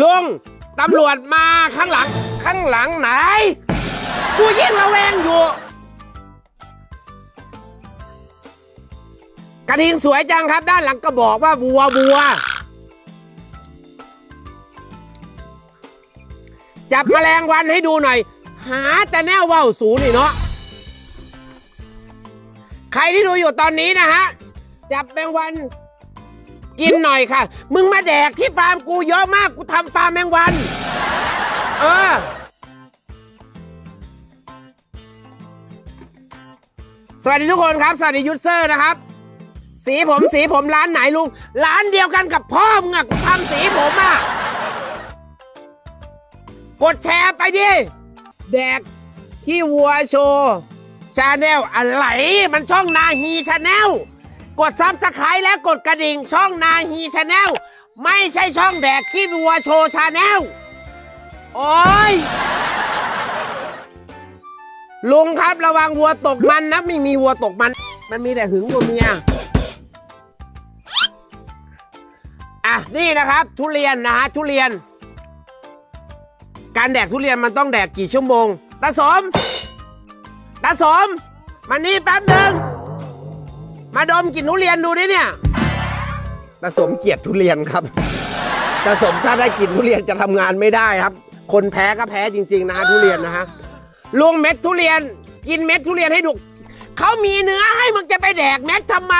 ลุงตำรวจมาข้างหลัง ข้างหลังไหน กูยิ่งระแวงอยู่ กระทิงสวยจังครับ ด้านหลังก็บอกว่าวัววัว จับแมลงวันให้ดูหน่อย หาแต่แนวว่าวสูนี่เนาะใครที่ดูอยู่ตอนนี้นะฮะ จับแมลงวัน กินหน่อยค่ะ มึงมาแดกที่ฟาร์มกูเยอะมาก กูทำฟาร์มแมงวัน เออ สวัสดีทุกคนครับ สวัสดียูทเซอร์นะครับ สีผมสีผมร้านไหนลุง ร้านเดียวกันกับพ่อมึงอะกูทำสีผมอะกดแชร์ไปดิ แดกที่วัวโชว์ชาแนลอะไร มันช่องนาฮีชาแนล กดซับสไครต์และกดกระดิ่งช่องนาฮีชาแนลไม่ใช่ช่องแดกที่วัวโชว์ชาแนลโอ้ยลุงครับระวังวัวตกมันนะไม่มีวัวตกมัน มันมีแต่หึงวัวเมียอะนี่นะครับ ทุเรียนนะฮะทุเรียน การแดกทุเรียนมันต้องแดกกี่ชั่วโมงตาสมตาสมมานี่แป๊บหนึ่ง มาดมกลินทุเรียนดูดิเนี่ยตาสมเกลียดทุเรียนครับตาสมถ้าได้กลินทุเรียนจะทำงานไม่ได้ครับ คนแพ้ก็แพ้จริง ๆ นะฮะทุเรียนนะฮะลุงเม็ดทุเรียน กินเม็ดทุเรียนให้ดุเขามีเนื้อให้มึงจะไปแดกเม็ดทำไม